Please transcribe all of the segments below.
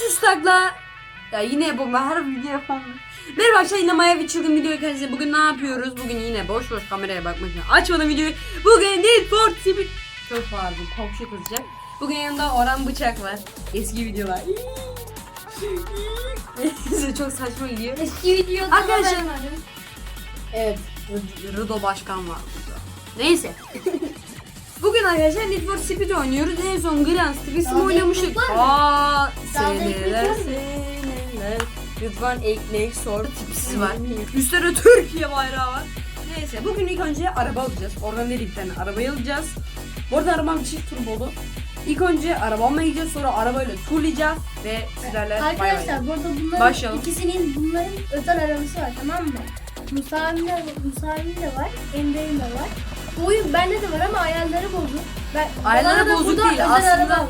Ters takla. Ya yine yapamam. Her video yapamam. Merhaba arkadaşlar yine Maya bir çılgın video kendinize. Bugün ne yapıyoruz? Bugün yine boş boş kameraya bakmak için açmadım videoyu. Bugün Need for Speed. Çok pardon komşu kızacak. Bugün yanında Orhan Bıçak var. Eski videolar. Size çok saçma gidiyor. Eski videoda Arkadaşlar-. Evet. Rıdo Başkan var burada. Neyse. Bugün arkadaşlar Need for Speed oynuyoruz. En son Grand Turismo oynamıştık. Aa, seneler seneler. Lütfen ekmek sor tipsiz var. Üstte Türkiye bayrağı var. Neyse bugün ilk önce araba alacağız. Oradan nereye bir tane arabayı alacağız. Bu arada arabam çift turbolu. İlk önce arabamla gideceğiz sonra arabayla turlayacağız ve sizlerle bay bay. Arkadaşlar burada bunların Başlayalım. ikisinin bunların özel arabası var tamam mı? Musa'nın da, Musa'nın da var, Emre'nin de var. Bu oyun bende de var ama ayarları bozuk. Ben, Ayarları bozuk değil, aslında-.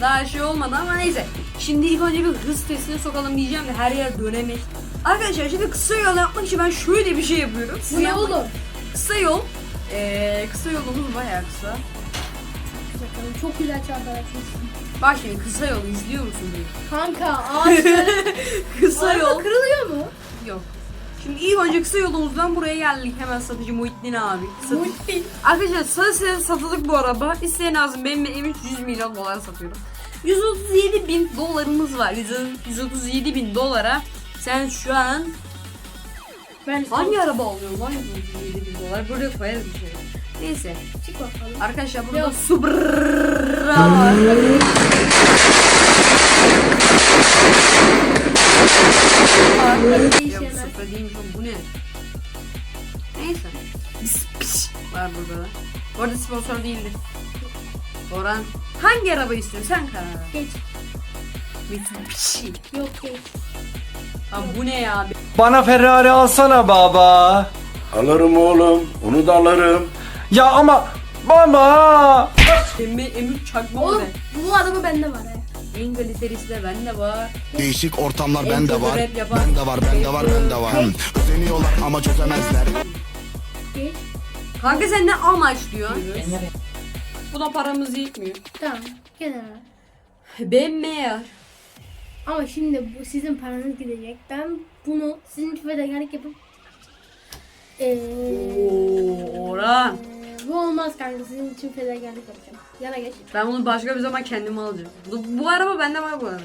Daha şey olmadı ama neyse. Şimdi ilk önce bir hız testine sokalım diyeceğim de her yer dönemek. Arkadaşlar şimdi kısa yol yapmak için ben şöyle bir şey yapıyorum. Bu ne oğlum? Kısa yol. Ee, kısa yolumuz bayağı kısa. Bakalım, Çok güzel çağlar açmışsın. Bak şimdi kısa yolu izliyor musun diye. Kanka ağaçları kısa Araba yol. kırılıyor mu? Yok. Şimdi ilk önce kısa yolumuzdan buraya geldik. Hemen satıcı Muhittin abi. Satı- Muhittin. Arkadaşlar size satılık bu araba. İsteyen lazım. Benim evim 100 milyon dolara satıyorum. 137 bin dolarımız var. 100 137 bin dolara sen şu an Ben hangi araba alıyorsun lan 137 bin dolar? Buraya koyarız bir şey. Neyse. Çık bakalım. Arkadaşlar burada Yok. Supra var. Sponsor değildir. Orhan hangi araba istiyorsun sen karar ver. Geç. Mitsubishi. Yok geç. Abi bu ne ya? Bana Ferrari alsana baba. Alırım oğlum. Onu da alırım. Ya ama baba. Emmi Emir çakma Oğlum ne? bu araba bende var he. En kalitelisi de bende var. Değişik ortamlar En bende kötü var. rap yapan- Bende var, bende var, bende var. Özeniyorlar ama çözemezler. Geç. Kanka sen ne amaç diyorsun? Buna paramız yetmiyor. Tamam. Kenara. BMW. Ama şimdi bu sizin paranız gidecek. Ben bunu sizin fedakarlık yapıp ee, Oo, Orhan. bu olmaz kanka sizin için fedakarlık yapacağım. Yana geç. Ben bunu başka bir zaman kendim alacağım. Bu, bu araba bende var bu arada.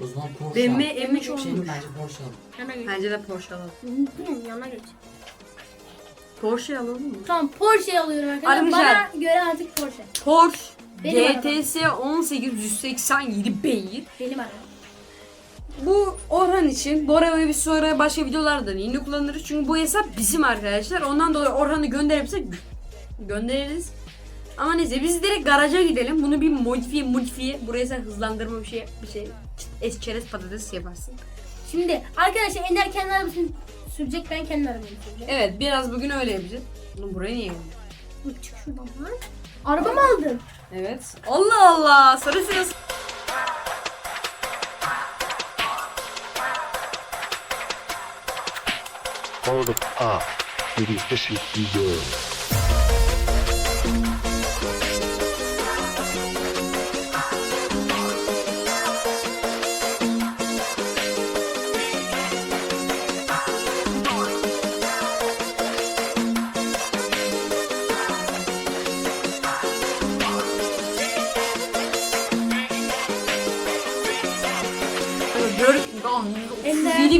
O zaman Porsche BMW al. M3 Şey olmuş. bence Porsche al. Yana geç. Bence de Porsche alalım. Yana geç. Porsche alalım mı? Tamam Porsche alıyorum arkadaşlar. Arkadaşlar. Bana göre artık Porsche. Porsche Benim GTS 1887 beygir. Benim arabam. Bu Orhan için. Bu arabayı biz sonra başka videolarda da yine kullanırız. Çünkü bu hesap bizim arkadaşlar. Ondan dolayı Orhan'ı gönderebilirsek göndeririz. Ama neyse biz direkt garaja gidelim. Bunu bir modifiye modifiye. Buraya sen hızlandırma bir şey bir şey çıt, es çerez patates yaparsın. Şimdi arkadaşlar Ender kendi arabasını sürecek ben kendi arabamı süreceğim. Evet biraz bugün öyle yapacağız. Bunu buraya niye? Dur, Çık şuradan lan. Arabamı aldın. Evet. Allah Allah. Sarı sırası. Hold up. It is the girl.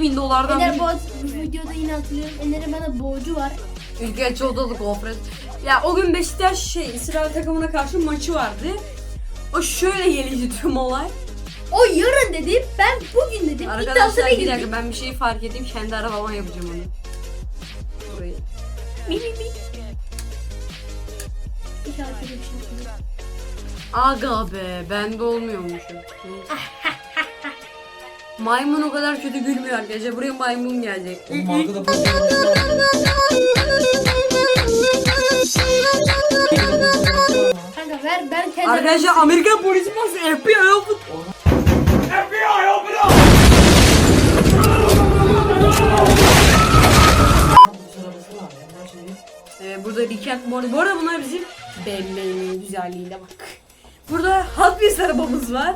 Bin dolardan Ender bir bu, videoda yine hatırlıyorum. Ender'in bana borcu var. ülke odalı gofret. Ya o gün Beşiktaş şey İsrail takımına karşı maçı vardı. O şöyle gelişti tüm olay. O yarın dedi. Ben bugün dedim. İddiasına Arkadaşlar bir girdim. dakika ben bir şey fark edeyim. Kendi arabama yapacağım onu. Burayı. Mi mi mi. Şey. Aga be bende olmuyormuş. Maymun o kadar kötü gülmüyor arkadaşlar. Buraya maymun gelecek. Oğlum arkada Porsche var. Kanka ver ben kendi Arkadaşlar Amerikan polisi bastı. FBI open. Porsche arabası var. Ondan şimdi Ee, burada bu arada, bu arada bunlar bizim BMW'nin güzelliğine bak. Burada Hot Wheels arabamız var.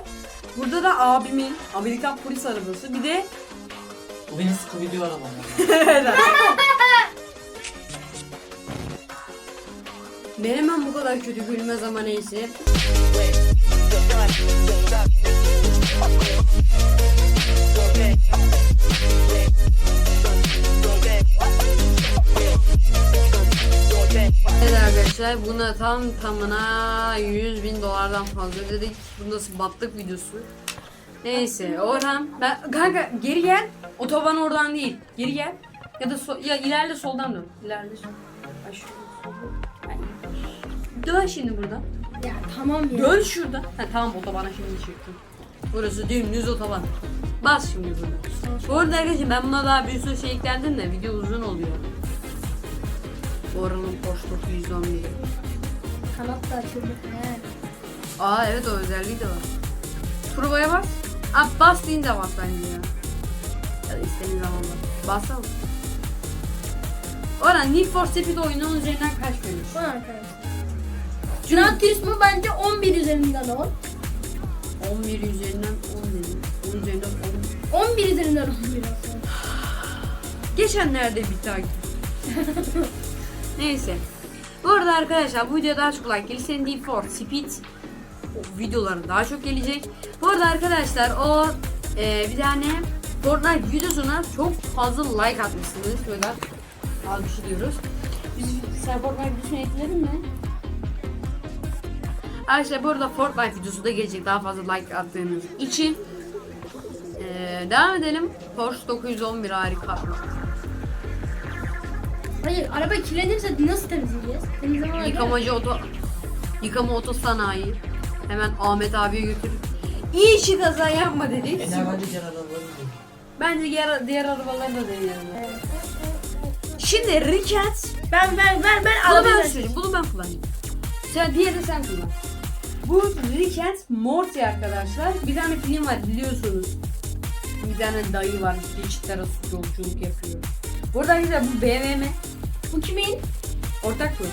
Burada da abimin Amerikan polis arabası. Bir de Bu benim Scooby-Doo arabam. Menemen bu kadar kötü gülmez ama neyse. Evet arkadaşlar buna tam tamına 100 bin dolardan fazla dedik. Bu nasıl battık videosu. Neyse Orhan ben kanka geri gel. Otoban oradan değil. Geri gel. Ya da so- ya ilerle soldan dön. İlerle sol. Ay. Dön şimdi buradan. Ya tamam ya. Dön şuradan. Ha tamam otobana şimdi çıktım. Burası dümdüz otoban. Bas şimdi burada. Bu arada arkadaşlar ben buna daha bir sürü şey eklendim de video uzun oluyor. Oranın Porsche 911. Kanat da açıldı. He. Aa evet o özelliği de var. Turboya bas. Aa bas deyince bas bence ya. Ya da istediğin zaman bas. Bassana. Orhan Need for Speed oyunun üzerinden kaç veriyorsun? Bu arkadaşlar. Gran Turismo bence 11 üzerinden 10. 11 üzerinden 10 dedim. 10 üzerinden 10. 11 üzerinden 11 aslında. Geçenlerde bir takip. Neyse. Bu arada arkadaşlar bu video daha çok like gelirse Need for Speed o videoları daha çok gelecek. Bu arada arkadaşlar o e, bir tane Fortnite videosuna çok fazla like atmışsınız. Şöyle alkışlıyoruz. Biz sen Fortnite videosunu ekledin mi? Arkadaşlar bu Fortnite videosu da gelecek daha fazla like attığınız için. E, devam edelim. Porsche 911 harika. Hayır araba kirlenirse nasıl temizleyeceğiz? Temizleme Yıkamacı oto yıkama oto sanayi. Hemen Ahmet abiye götür. İyi işi kaza yapma dedik. Ener bence diğer arabaları. Bence diğer, diğer arabaları da deneyelim. Şimdi Riket. Ben ben ben ben Bunu ben söyleyeyim. Bunu ben kullanayım. Sen diğeri sen kullan. Bu Riket Morty arkadaşlar. Bir tane film var biliyorsunuz. Bir tane dayı var. Geçit arası yolculuk yapıyor. Burada arkadaşlar bu BMW. Bu kimin? Ortak mı?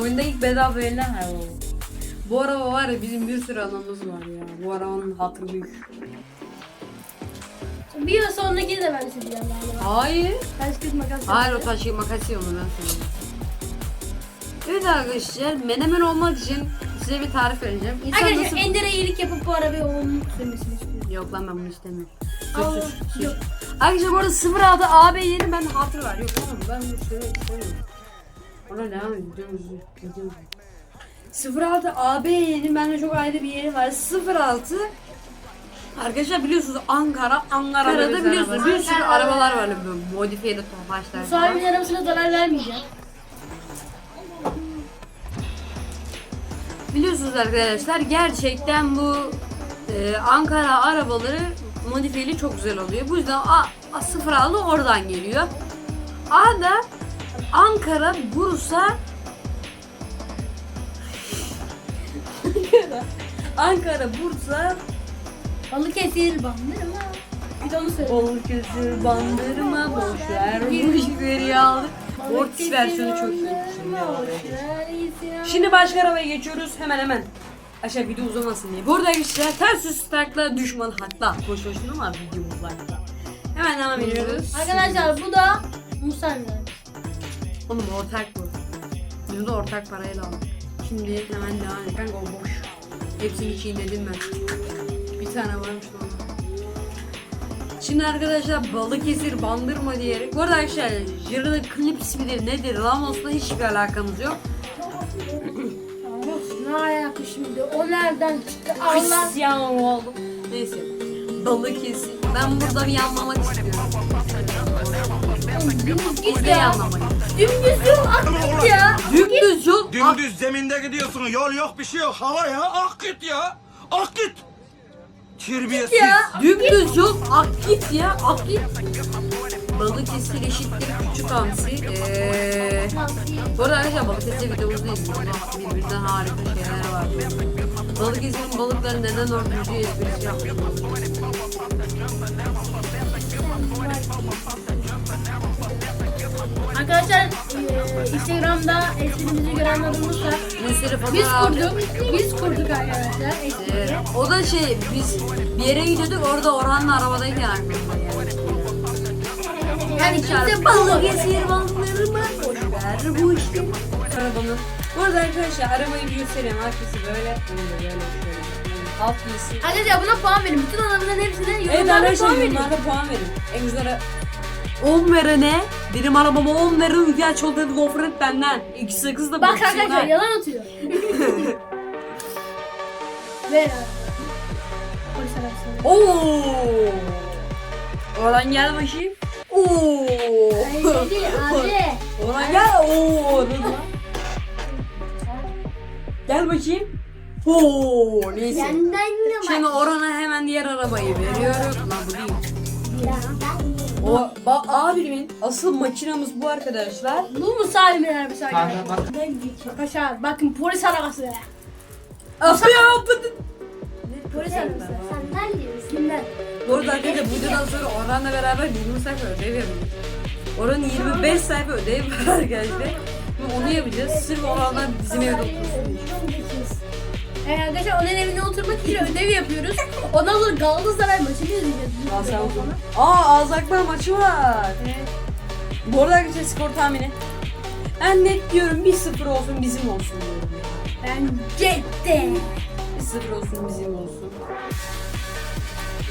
Oyunda ilk bedava verilen araba bu. Bu araba var ya bizim bir sürü anamız var ya. Bu arabanın hatırı büyük. Bir yıl sonraki de ben süreceğim galiba. Hayır. Taş kız makas. Hayır o taşı makası onu ben söyleyeyim. Evet arkadaşlar menemen olmak için size bir tarif vereceğim. İnsan Arkadaşlar nasıl... Ender'e iyilik yapıp bu arabayı onun sürmesini. Yok lan ben bunu istemiyorum. Sür sür sür. yok. Arkadaşlar bu arada 0 adı AB yeni ben hatır var. Yok oğlum ben bunu istemiyorum. Ona devam ediyoruz. Gidiyoruz. 06 AB yeni bende çok ayrı bir yeri var. 06 Arkadaşlar biliyorsunuz Ankara, Ankara'da biliyorsunuz bir sürü Ankara. arabalar var böyle modifiyeli tofaşlar. Bu sahibimin arabasına zarar vermeyeceğim. Biliyorsunuz arkadaşlar gerçekten bu e, Ankara arabaları modifiyeli çok güzel oluyor. Bu yüzden A, A 06 oradan geliyor. A da Ankara, Bursa Ankara, Ankara, Bursa, Balıkesir bandırma. Bir de onu söyle. Balıkesir, Bandırma, boşver, bu işleri ya. Mortis versiyonu çok iyi. Şimdi başka arabaya geçiyoruz hemen hemen. Aşağı video uzamasın diye. Burada arkadaşlar ters üst takla düşman hatta boş boşuna ama videomuz var. Hemen devam ediyoruz. Arkadaşlar bu da Musa'nın. Oğlum ortak bu. Biz de ortak parayla aldık. Şimdi hemen devam edelim. Kanka o boş. Hepsini çiğnedim ben. Bir tane varmış lan. Şimdi arkadaşlar Balıkesir Bandırma diyerek. Bu arada arkadaşlar Jira'da klips midir nedir Ramos'la hiçbir alakamız yok. Alaka şimdi? O nereden çıktı? Allah. Cristiano Ronaldo. Neyse. Balıkesir. Ben burada bir yanmamak istiyorum. Dümdüz git Burada ya. yanmamak. Dümdüz yol ak git ya. Dümdüz yol. ak- Dümdüz zeminde gidiyorsun. Yol yok bir şey yok. Hava ya. Ak git ya. Ak git. Terbiyesiz. Ya. Dümdüz yol. Ak git ya. Ak git. Balıkesir eşittir küçük hamsi. Eee... Bu arada arkadaşlar Balıkesir videomuzdayız. Burada birbirinden harika şeyler var. Balıkesir'in balıkları neden örtücü esprisi. Arkadaşlar eee, Instagram'da esprimizi gören adımızsa Mısır'ı biz fotoğraf. kurduk. Biz kurduk arkadaşlar Ee, o da şey biz bir yere gidiyorduk orada Orhan'la arabadayken aklımda geldi. Yani kimse balık Balıkesir balıklarıma boşver bu işte. Arabamı. Bu arada arkadaşlar arabayı bir göstereyim. Arkası böyle. De böyle şöyle. Alt iyisi. Arkadaşlar buna puan verin. Bütün adamların hepsine Evet yorumlarda arkadaşlar puan verin. yorumlarda puan verin. En güzel 10 verene benim arabama 10 verin ihtiyaç olduğu gofret benden. İkisi kız da Bak baksınlar. arkadaşlar yalan atıyor. Ver abi. Polis arabası. Oo. Oradan gel bakayım. Oo. Ay dedi abi. Gel. Oo. dur lan. Gel bakayım. Oo. Neyse. Ne Şimdi Orhan'a hemen diğer arabayı veriyorum. Lan bu değil. O, bak abimin asıl makinamız bu arkadaşlar. Bu mu Salim'in arabası arkadaşlar? Kanka bak. Arkadaşlar bakın polis arabası. Abi yapmadın. Polis arabası. Senden diyorsun. Kimden? Bu arada arkadaşlar bu videodan sonra Orhan'la beraber 20 sayfa ödev yapacağız. Orhan'ın 25 sayfa ödev var arkadaşlar. Ve onu yapacağız. Sırf Orhan'dan bizim evde otursun. Evet arkadaşlar onun evine oturmak için ödev yapıyoruz. Ondan sonra Galatasaray maçını izleyeceğiz. Aa, Azaklar maçı var. Bu arada arkadaşlar skor tahmini. Ben net diyorum 1-0 olsun bizim olsun diyorum. Bence de. 1-0 olsun bizim olsun.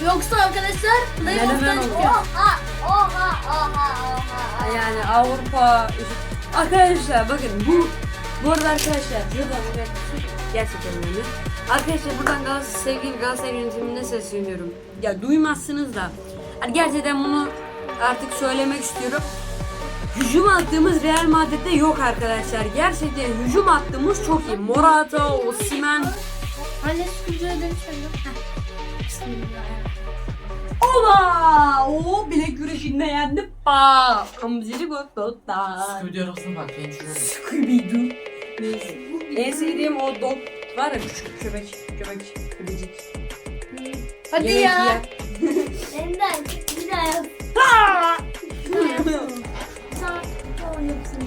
Yoksa arkadaşlar playoff'tan Menemen olur. çıkıyor. Yani Avrupa arkadaşlar bakın bu bu arada arkadaşlar buradan evet, gerçekten önemli. Arkadaşlar buradan Galatasaray, sevgili Galatasaray yönetimine sesleniyorum. Ya duymazsınız da. Hani gerçekten bunu artık söylemek istiyorum. Hücum attığımız Real Madrid'de yok arkadaşlar. Gerçekten hücum attığımız çok iyi. Morata, Osimhen, Anne sen. Ola! O bilek güreşinde yendim. Pa! Kamzili gototta. Scooby arasına bak benim şuraya. Neyse. En sevdiğim o dog var ya küçük köpek. Köpek. Köpecik. Hadi Yemek ya. Ender bir daha yap. Ha! Sağ sağ yapsın.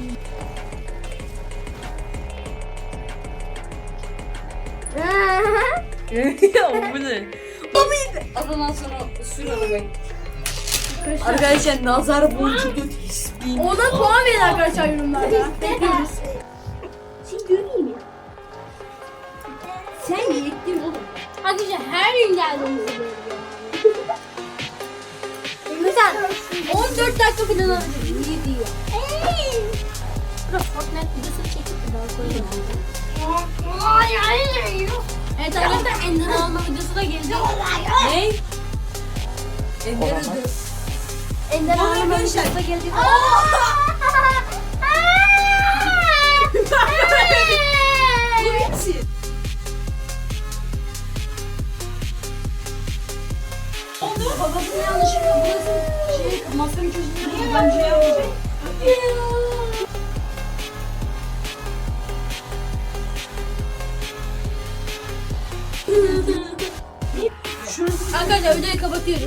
o bu ne? Muydu? Ondan sonra sür arabayı. Arkadaşlar nazar boncuğu tesbih. Ona puan verin arkadaşlar yorumlarda. Bekliyoruz. Sen göreyim ya. Sen yettin oğlum. Arkadaşlar her gün geldiğimizde böyle Mesela 14 dakika falan alacak. İyi diyor. Bırak Fortnite videosu çekip bir daha koyalım. Evet arkadaşlar Ender alma videosu da gelecek. Ne? Ender ödü. Ender Vay alma videosu da gelecek. Bu. Oldu. Babasının yanlışlıkla burası şey masanın köşesinde buradan şey yapacak. Arkadaşlar videoyu kapatıyoruz.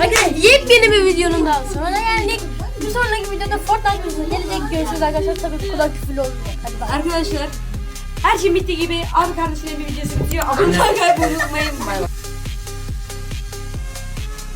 Arkadaşlar yepyeni bir videonun daha sonra geldik. Bir sonraki videoda Fortnite videosu gelecek. Görüşürüz arkadaşlar. Tabii bu kadar küfürlü olmayacak. Hadi bay. Arkadaşlar her şey bitti gibi abi kardeşine bir videosu bitiyor. Abone olmayı unutmayın. Bay bay.